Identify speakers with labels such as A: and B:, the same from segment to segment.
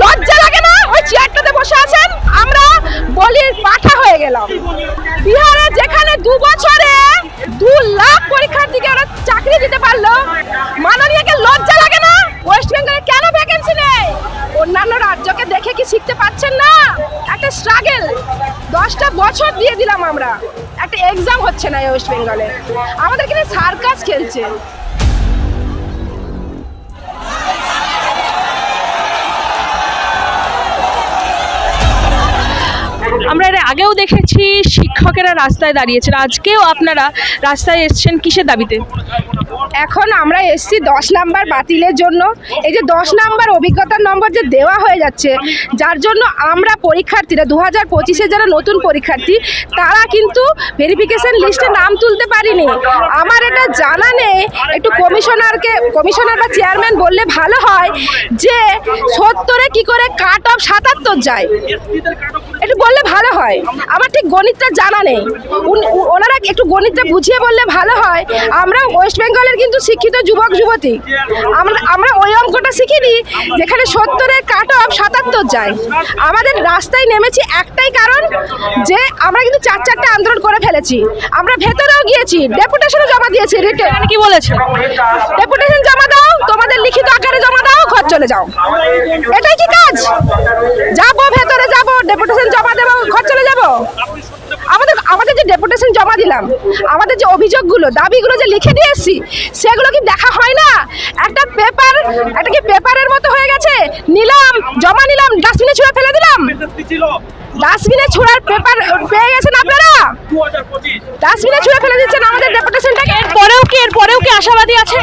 A: লজ্জা লাগে না? ওই চেয়ারটাতে বসে আছেন? আমরা বলির পাঠা হয়ে গেলাম। বিহারে যেখানে দু বছরে দু লাখ পরীক্ষার্থীকে ওরা চাকরি দিতে পারল, মাননীয়কে লজ্জা লাগে না? ওয়েস্ট বেঙ্গলে কেন ভ্যাকেন্সি নেই? অন্যান্য রাজ্যকে দেখে কি শিখতে পাচ্ছেন না? একটা স্ট্রাগল দশটা বছর দিয়ে দিলাম আমরা। একটা এক্সাম হচ্ছে না ওয়েস্ট বেঙ্গলে আমাদের কিন্তু সার্কাস খেলছে।
B: আমরা এর আগেও দেখেছি শিক্ষকেরা রাস্তায় দাঁড়িয়েছেন। আজকেও আপনারা রাস্তায় এসছেন কিসের দাবিতে?
A: এখন আমরা এসছি দশ নাম্বার বাতিলের জন্য। এই যে দশ নাম্বার অভিজ্ঞতার নম্বর যে দেওয়া হয়ে যাচ্ছে, যার জন্য আমরা পরীক্ষার্থীরা দু হাজার পঁচিশে যারা নতুন পরীক্ষার্থী, তারা কিন্তু ভেরিফিকেশন লিস্টে নাম তুলতে পারিনি। আমার এটা জানা নেই, একটু কমিশনারকে, কমিশনার বা চেয়ারম্যান বললে ভালো হয় যে সত্তরে কি করে কাট অফ সাতাত্তর যায়। একটু বললে ভালো হয়। আমার ঠিক গণিতটা জানা নেই। ওনারা একটু গণিতটা বুঝিয়ে বললে ভালো হয়। আমরা ওয়েস্ট বেঙ্গলের কিন্তু শিক্ষিত যুবক যুবতী। আমরা আমরা ওই অঙ্কটা শিখিনি যেখানে সত্তরের কাট অফ সাতাত্তর যায়। আমাদের রাস্তায় নেমেছি একটাই কারণ যে আমরা কিন্তু চার চারটে আন্দোলন করে ফেলেছি। আমরা ভেতরেও গিয়েছি ডেপুটেশনও জমা দিয়েছি রিটেন
B: কি বলেছেন
A: ডেপুটেশন জমা দাও তোমাদের লিখিত আকারে জমা দাও ঘর চলে যাও। এটাই কি কাজ? যাব ভেতরে যাব ডেপুটেশন জমা দেবো ঘর চলে যাব? আমাদের আমাদের যে ডেপুটেশন জমা দিলাম আমাদের যে অভিযোগগুলো দাবিগুলো যে লিখে দিয়ে এসছি সেগুলো কি দেখা হয় না? একটা পেপার একটা কি পেপারের মতো হয়ে গেছে? নিলাম জমা নিলাম ডাস্টবিনে ছুঁড়ে ফেলে দিলাম। ডাস্টবিনে ছোড়ার পেপার পেয়ে গেছেন আপনারা? ডাস্টবিনে ছুঁড়ে ফেলে দিচ্ছেন আমাদের ডেপুটেশনটাকে
B: পরেও কি এর পরেও কি আশাবাদী আছে?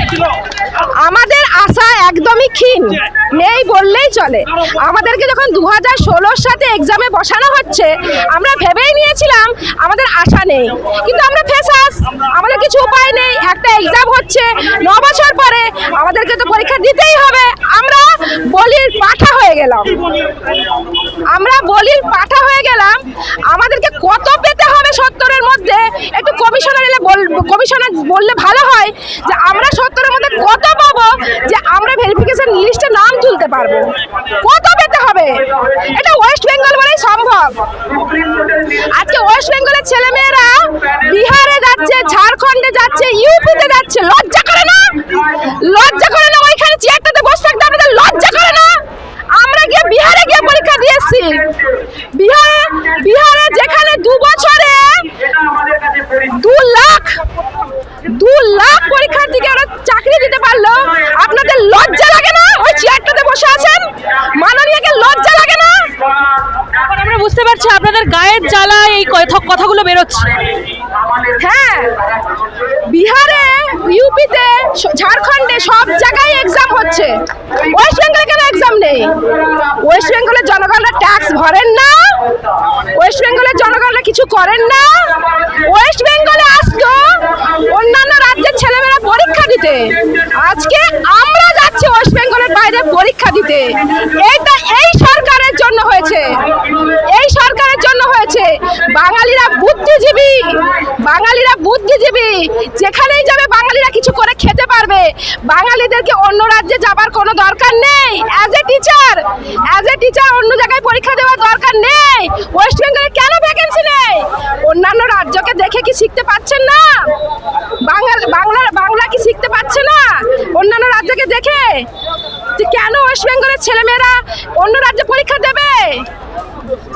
A: আমাদের আশা একদমই ক্ষীণ। নেই বললেই চলে। আমাদেরকে যখন দু হাজার ষোলোর সাথে এক্সামে বসানো হচ্ছে আমরা ভেবেই নিয়েছিলাম আমাদের আশা নেই। কিন্তু আমরা ফেসাস আমাদের কিছু উপায় নেই। একটা এক্সাম হচ্ছে ন বছর পরে আমাদেরকে তো পরীক্ষা দিতেই হবে। আমরা বলির পাঠা হয়ে গেলাম। আমরা বলির পাঠা হয়ে গেলাম। আমাদেরকে কত পেতে হবে সত্তরের মধ্যে? একটু কমিশনার এলে কমিশনার বললে ভালো হয় যে আমরা সত্তরের মধ্যে কত ভেরিফিকেশন লিস্টে নাম তুলতে পারব। কত পেতে হবে? এটা ওয়েস্ট বেঙ্গল বলেই সম্ভব। আজকে ওয়েস্ট বেঙ্গলের ছেলেমেয়েরা বিহারে যাচ্ছে, ঝাড়খণ্ডে যাচ্ছে, ইউপিতে যাচ্ছে, লজ্জা করে না? লজ্জা করে না, ওইখানে চেয়ারটাতে বসে থাকতে আপনাদের লজ্জা করে না? আমরা গিয়ে বিহারে গিয়ে পরীক্ষা দিয়ে এসেছি। বিহারে বিহারে যেখানে দু বছরে দু লাখ দু লাখ পরীক্ষার্থীকে ওরা চাকরি দিতে পারল আপনাদের লজ্জা লাগে না ওই চেয়ারটাতে বসে আছেন মাননীয়কে লজ্জা লাগে না
B: এখন আমরা বুঝতে পারছি গায়ের জ্বালা এই কথা- কথাগুলো বেরোচ্ছে।
A: হ্যাঁ বিহারে, ইউপিতে ঝাড়খণ্ডে সব জায়গায় এক্সাম হচ্ছে। ওয়েস্ট বেঙ্গলে কেন এক্সাম নেই? ওয়েস্ট বেঙ্গলের জনগণরা ট্যাক্স ভরেন না। ওয়েস্ট বেঙ্গলের জনগণরা কিছু করেন না। ওয়েস্ট বেঙ্গলে আসতো অন্যান্য রাজ্যের ছেলেমেয়েরা পরীক্ষা দিতে। আজকে আমরা যাচ্ছি ওয়েস্ট বেঙ্গলের বাইরে পরীক্ষা দিতে। এইটা এই সরকারের জন্য হয়েছে। হয়েছে বাঙালিরা বুদ্ধিজীবী বাঙালিরা বুদ্ধিজীবী। যেখানেই যাবে বাঙালিরা কিছু করে খেতে পারবে। বাঙালিদেরকে অন্য রাজ্যে যাবার কোনো দরকার নেই। As a teacher as a teacher অন্য জায়গায় পরীক্ষা দেওয়ার দরকার নেই। ওয়েস্ট বেঙ্গলে কেন ভ্যাকেন্সি নেই? অন্যান্য রাজ্যকে দেখে কি শিখতে পাচ্ছেন না? বাংলা বাংলা বাংলা কি শিখতে পাচ্ছে না? অন্যান্য রাজ্যকে দেখে। কেন ওয়েস্ট বেঙ্গলের ছেলেমেয়েরা অন্য রাজ্যে পরীক্ষা দেবে?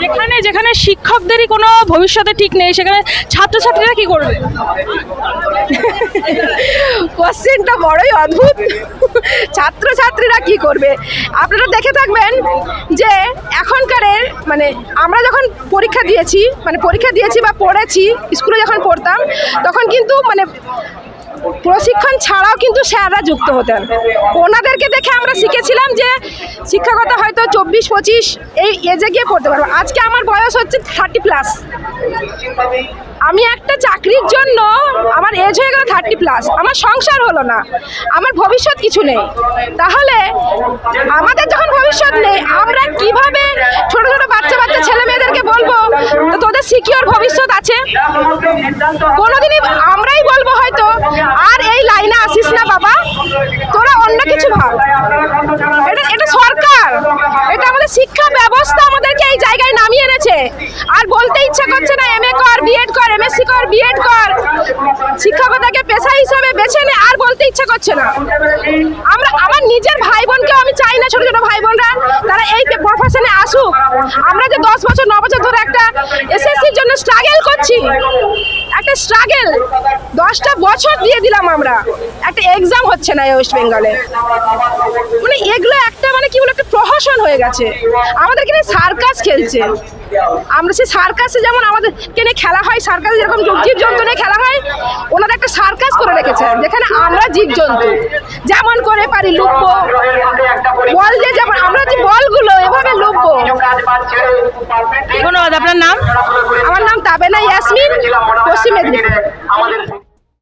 B: যেখানে যেখানে শিক্ষকদেরই কোনো ভবিষ্যতে ঠিক নেই, সেখানে ছাত্রছাত্রীরা কি করবে?
A: কোশ্চেনটা বড়ই অদ্ভুত। ছাত্রছাত্রীরা কি করবে? আপনারা দেখে থাকবেন যে এখনকারের মানে আমরা যখন পরীক্ষা দিয়েছি মানে পরীক্ষা দিয়েছি বা পড়েছি, স্কুলে যখন পড়তাম, তখন কিন্তু মানে প্রশিক্ষণ ছাড়াও কিন্তু স্যাররা যুক্ত হতেন। ওনাদেরকে দেখে আমরা শিখেছিলাম যে শিক্ষকতা হয়তো চব্বিশ, পঁচিশ এই এজে গিয়ে পড়তে পারব। আজকে আমার বয়স হচ্ছে থার্টি প্লাস আমি একটা চাকরির জন্য আমার এজ হয়ে গেল থার্টি প্লাস আমার সংসার হলো না। আমার ভবিষ্যৎ কিছু নেই। তাহলে আমাদের যখন ভবিষ্যৎ নেই, আমরা কীভাবে ছোট ছোট বাচ্চা বাচ্চা ছেলে মেয়েদেরকে বলব তোদের সিকিওর ভবিষ্যৎ আছে? কোনোদিনই আমরাই বলব হয়তো আর এই লাইনে আসিস না বাবা তোরা অন্য কিছু ভাব এটা এটা সরকার। এটা আমাদের শিক্ষা ব্যবস্থা আমাদেরকে এই জায়গায় নামিয়ে এনেছে। আর বলতে ইচ্ছা করছে না এমএ কর বিএড কর এমএসসি কর বিএড কর। শিক্ষকতাকে পেশা হিসাবে বেছে নে, আর বলতে ইচ্ছা করছে না। আমরা আমার নিজের ভাই বোনকেও আমি চাই না, ছোট ছোট ভাই বোনরা তারা এই প্রফেশনে আসুক। আমরা যে দশ বছর, ন বছর ধরে একটা এসএসসির জন্য স্ট্রাগল করছি। একটা স্ট্রাগল দশটা বছর দিয়ে দিলাম আমরা। একটা এক্সাম হচ্ছে না ওয়েস্ট বেঙ্গলে মানে এগুলো একটা মানে কি বলে, একটা প্রহসন হয়ে গেছে। আমাদের কিনে সার্কাস খেলছে। আমরা সেই সার্কাসে যেমন আমাদের কেনে খেলা হয় সার্কাসে যেরকম জীব জন্তু নিয়ে খেলা হয়, ওনারা একটা সার্কাস করে রেখেছে, যেখানে আমরা জীব জন্তু যেমন করে পারি লুকবো বল যে যেমন আমরা যে বলগুলো এভাবে লুকবো
B: ধন্যবাদ। আপনার নাম?
A: আমার নাম তাবেনা ইয়াসমিন পশ্চিম মেদিনীপুর।
C: আমাদের